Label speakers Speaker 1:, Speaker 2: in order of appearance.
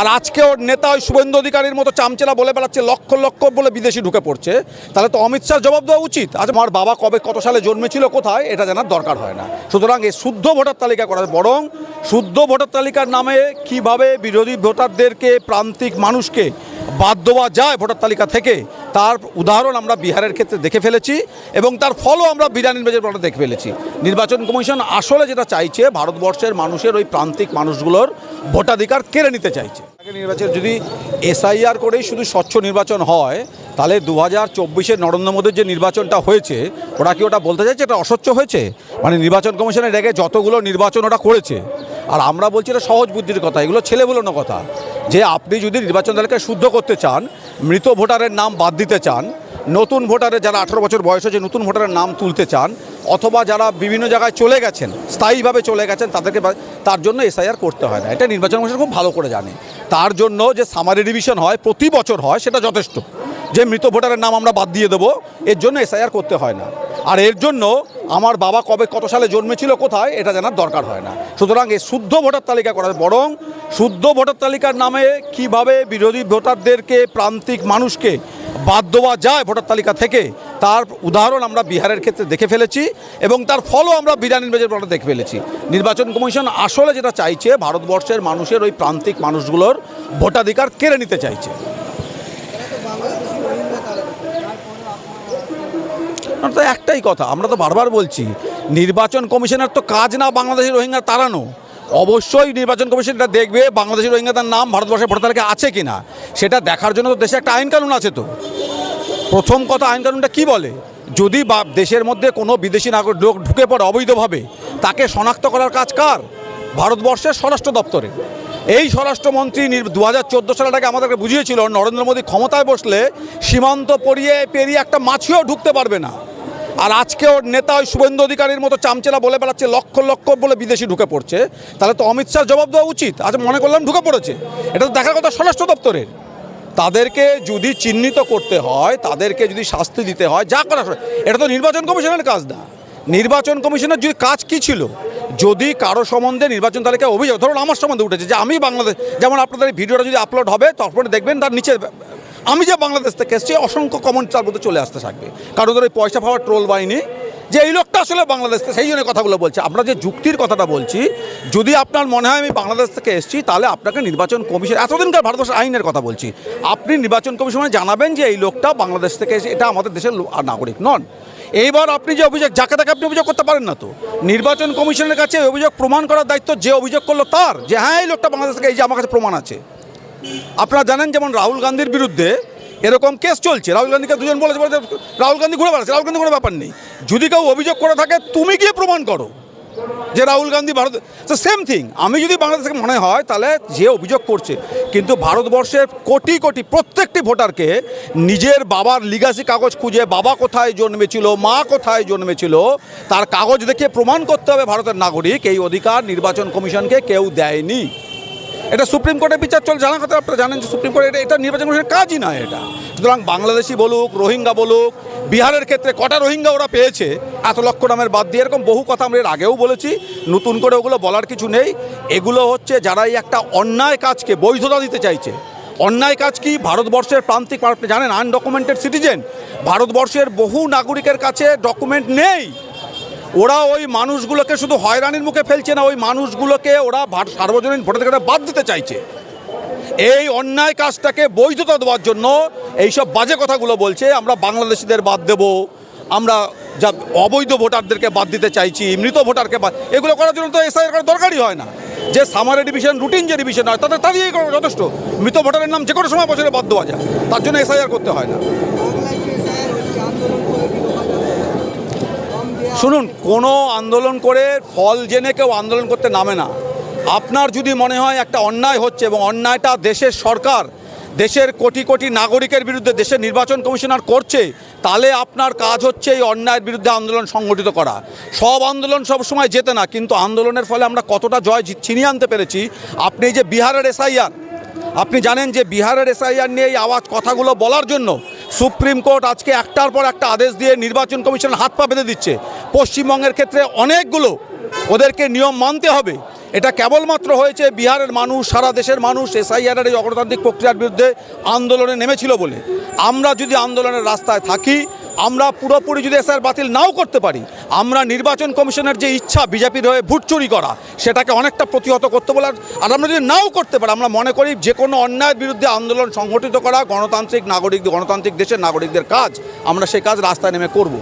Speaker 1: আর আজকে ওর নেতা ওই শুভেন্দু অধিকারীর মতো চামচেলা বলে বেড়াচ্ছে, লক্ষ লক্ষ বলে বিদেশি ঢুকে পড়ছে। তাহলে তো অমিত শাহ জবাব দেওয়া উচিত? আজ আমার বাবা কবে, কত সালে জন্মেছিল, কোথায়? এটা জানার দরকার হয় না। সুতরাং এই শুদ্ধ ভোটার তালিকা করা বরং শুদ্ধ ভোটার তালিকার নামে কীভাবে বিরোধী ভোটারদেরকে, প্রান্তিক মানুষকে বাদ দেওয়া যায় ভোটার তালিকা থেকে, তার উদাহরণ আমরা বিহারের ক্ষেত্রে দেখে ফেলেছি এবং তার ফলও আমরা বিধান নির্বাচনের পরে দেখে ফেলেছি। নির্বাচন কমিশন আসলে যেটা চাইছে, ভারতবর্ষের মানুষের ওই প্রান্তিক মানুষগুলোর ভোটাধিকার কেড়ে নিতে চাইছে। নির্বাচন, যদি এসআইআর করেই শুধু স্বচ্ছ নির্বাচন হয়, তাহলে দু হাজার চব্বিশের নরেন্দ্র মোদীর যে নির্বাচনটা হয়েছে, ওরা কি ওটা বলতে চাইছে? এটা অস্বচ্ছ হয়েছে? মানে নির্বাচন কমিশনের রেগে যতগুলো নির্বাচন ওটা করেছে, আর আমরা বলছি এটা সহজ বুদ্ধির কথা, এগুলো ছেলে বলানো কথা। যে আপনি যদি নির্বাচন তালিকায় শুদ্ধ করতে চান, মৃত ভোটারের নাম বাদ দিতে চান নতুন ভোটারের যারা আঠারো বছর বয়স হয়েছে, নতুন ভোটারের নাম তুলতে চান, অথবা যারা বিভিন্ন জায়গায় চলে গেছেন, স্থায়ীভাবে চলে গেছেন, তাদেরকে তার জন্য এসআইআর করতে হয় না। এটা নির্বাচন কমিশন খুব ভালো করে জানে। তার জন্য যে সামারি ডিভিশন হয়, প্রতি বছর হয়, সেটা যথেষ্ট। যে মৃত ভোটারের নাম আমরা বাদ দিয়ে দেবো, এর জন্য এসআইআর করতে হয় না। আর এর জন্য আমার বাবা কবে কত সালে জন্মেছিল কোথায়, এটা জানার দরকার হয় না। সুতরাং এই শুদ্ধ ভোটার তালিকা করা বরং শুদ্ধ ভোটার তালিকার নামে কীভাবে বিরোধী ভোটারদেরকে, প্রান্তিক মানুষকে বাদ দেওয়া যায় ভোটার তালিকা থেকে। তার উদাহরণ আমরা বিহারের ক্ষেত্রে দেখে ফেলেছি এবং তার ফলও আমরা বিধান নির্বাচনের পরে দেখে ফেলেছি। নির্বাচন কমিশন আসলে যেটা চাইছে, ভারতবর্ষের মানুষের ওই প্রান্তিক মানুষগুলোর ভোটাধিকার কেড়ে নিতে চাইছে। একটাই কথা, আমরা তো বারবার বলছি, নির্বাচন কমিশনের তো কাজ না বাংলাদেশের রোহিঙ্গা তাড়ানো। অবশ্যই নির্বাচন কমিশন এটা দেখবে, বাংলাদেশের রোহিঙ্গাদের নাম ভারতবর্ষের ভোটার তালিকায় আছে কি না সেটা দেখার জন্য তো দেশে একটা আইন কানুন আছে তো। প্রথম কথা, আইন কানুনটা কি বলে? যদি বা দেশের মধ্যে কোনো বিদেশি নাগরিক লোক ঢুকে পড়ে অবৈধভাবে, তাকে শনাক্ত করার কাজ কার? ভারতবর্ষের স্বরাষ্ট্র দপ্তরে। এই স্বরাষ্ট্রমন্ত্রী দু হাজার চোদ্দ আগে আমাদেরকে বুঝিয়েছিল, নরেন্দ্র মোদী ক্ষমতায় বসলে সীমান্ত পরিয়ে পেরিয়ে একটা মাছিও ঢুকতে পারবে না। আর আজকে ওর নেতা ওই শুভেন্দু অধিকারীর মতো চামচেলা বলে বেড়াচ্ছে, লক্ষ লক্ষ বলে বিদেশি ঢুকে পড়ছে। তাহলে তো অমিত শাহ জবাব দেওয়া উচিত। আজ মনে করলাম ঢুকে পড়েছে। এটা তো দেখার কথা স্বরাষ্ট্র দপ্তরের। তাদেরকে যদি চিহ্নিত করতে হয়, তাদেরকে যদি শাস্তি দিতে হয়, যা করা এটা তো নির্বাচন কমিশনের কাজ না। নির্বাচন কমিশনের যদি কাজ কি ছিল? যদি কারও সম্বন্ধে নির্বাচন তালিকায় অভিযোগ, ধরুন আমার সম্বন্ধে উঠেছে যে আমি বাংলাদেশ, যেমন আপনাদের ভিডিওটা যদি আপলোড হবে, তখন দেখবেন তার নিচে আমি যে বাংলাদেশ থেকে এসেছি, অসংখ্য কমেন্ট তার মধ্যে চলে আসতে থাকবে। কারণ ওই পয়সা পাওয়ার ট্রোল বাহিনী, যে এই লোকটা আসলে বাংলাদেশ থেকে, সেই জন্য কথাগুলো বলছে। আমরা যে যুক্তির কথাটা বলছি, যদি আপনার মনে হয় আমি বাংলাদেশ থেকে এসেছি, তাহলে আপনাকে নির্বাচন কমিশন, এতদিনকার ভারতবর্ষের আইনের কথা বলছি। আপনি নির্বাচন কমিশনে জানাবেন যে এই লোকটা বাংলাদেশ থেকে এসে, এটা আমাদের দেশের নাগরিক নন। এইবার আপনি যে অভিযোগ, যাকে তাকে আপনি অভিযোগ করতে পারেন না তো। নির্বাচন কমিশনের কাছে অভিযোগ প্রমাণ করার দায়িত্ব যে অভিযোগ করল তার, যে হ্যাঁ এই লোকটা বাংলাদেশ থেকে, এই যে আমার কাছে প্রমাণ আছে। আপনারা জানেন যেমন রাহুল গান্ধীর বিরুদ্ধে এরকম কেস চলছে। রাহুল গান্ধীকে দুজন বলেছে বলে রাহুল গান্ধী ঘুরে বেড়াচ্ছে, রাহুল গান্ধী কোনো ব্যাপার নেই। যদি কেউ অভিযোগ করে থাকে, তুমি গিয়ে প্রমাণ করো যে রাহুল গান্ধী ভারত তো সেম থিং আমি যদি বাংলাদেশ থেকে মনে হয়, তাহলে যে অভিযোগ করছে, কিন্তু ভারতবর্ষের কোটি কোটি প্রত্যেকটি ভোটারকে নিজের বাবার লিগাসি কাগজ খুঁজে, বাবা কোথায় জন্মেছিল, মা কোথায় জন্মেছিল, তার কাগজ দেখে প্রমাণ করতে হবে ভারতের নাগরিক। এই অধিকার নির্বাচন কমিশনকে কেউ দেয়নি। এটা সুপ্রিম কোর্টের বিচার চল জানা কথা আপনারা জানেন যে সুপ্রিম কোর্ট এটা এটা নির্বাচন কমিশনের কাজই নয় এটা। সুতরাং বাংলাদেশি বলুক, রোহিঙ্গা বলুক, বিহারের ক্ষেত্রে কটা রোহিঙ্গা ওরা পেয়েছে, এত লক্ষ নামের বাদ দিয়ে এরকম বহু কথা আমরা এর আগেও বলেছি। নতুন করে ওগুলো বলার কিছু নেই। এগুলো হচ্ছে যারা এই একটা অন্যায় কাজকে বৈধতা দিতে চাইছে। অন্যায় কাজ কি? ভারতবর্ষের প্রান্তিক আপনি জানেন আনডকুমেন্টেড সিটিজেন ভারতবর্ষের বহু নাগরিকের কাছে ডকুমেন্ট নেই। ওরা ওই মানুষগুলোকে শুধু হয়রানির মুখে ফেলছে না, ওই মানুষগুলোকে ওরা সার্বজনীন ভোটাধিকারে বাদ দিতে চাইছে। এই অন্যায় কাজটাকে বৈধতা দেওয়ার জন্য এইসব বাজে কথাগুলো বলছে, আমরা বাংলাদেশিদের বাদ দেব, আমরা যা অবৈধ ভোটারদেরকে বাদ দিতে চাইছি, মৃত ভোটারকে বাদ, এগুলো করার জন্য তো এসআইআর করার দরকারই হয় না। যে সামারে ডিভিশন রুটিন যে ডিভিশন হয় তাদের তাদেরই যথেষ্ট। মৃত ভোটারের নাম যে কোনো সময় বছরে বাদ দেওয়া যায়, তার জন্য এসআইআর করতে হয় না। শুনুন, কোনো আন্দোলন করে ফল জেনে কেউ আন্দোলন করতে নামে না। আপনার যদি মনে হয় একটা অন্যায় হচ্ছে এবং অন্যায়টা দেশের সরকার, দেশের কোটি কোটি নাগরিকের বিরুদ্ধে দেশের নির্বাচন কমিশনার করছে, তাহলে আপনার কাজ হচ্ছে এই অন্যায়ের বিরুদ্ধে আন্দোলন সংগঠিত করা। সব আন্দোলন সব সময় যেতে না, কিন্তু আন্দোলনের ফলে আমরা কতটা জয় ছিনিয়ে আনতে পেরেছি, আপনি যে বিহারের এসআইআর, আপনি জানেন যে বিহারের এসআইআর নিয়ে এই আওয়াজ কথাগুলো বলার জন্য সুপ্রিম কোর্ট আজকে একটার পর একটা আদেশ দিয়ে নির্বাচন কমিশন হাত পা বেঁধে দিচ্ছে। পশ্চিমবঙ্গের ক্ষেত্রে অনেকগুলো ওদেরকে নিয়ম মানতে হবে। এটা কেবলমাত্র হয়েছে বিহারের মানুষ, সারা দেশের মানুষ এসআইআরের এই অগণতান্ত্রিক প্রক্রিয়ার বিরুদ্ধে আন্দোলনে নেমেছিল বলে। আমরা যদি আন্দোলনের রাস্তায় থাকি, আমরা পুরোপুরি যদি এসআইআর বাতিল নাও করতে পারি, আমরা নির্বাচন কমিশনের যে ইচ্ছা বিজেপির হয়ে ভোট চুরি করা, সেটাকে অনেকটা প্রতিহত করতে বলার আর আমরা যদি নাও করতে পারি, আমরা মনে করি যে কোনো অন্যায়ের বিরুদ্ধে আন্দোলন সংগঠিত করা গণতান্ত্রিক নাগরিক, গণতান্ত্রিক দেশের নাগরিকদের কাজ, আমরা সেই কাজ রাস্তায় নেমে করব।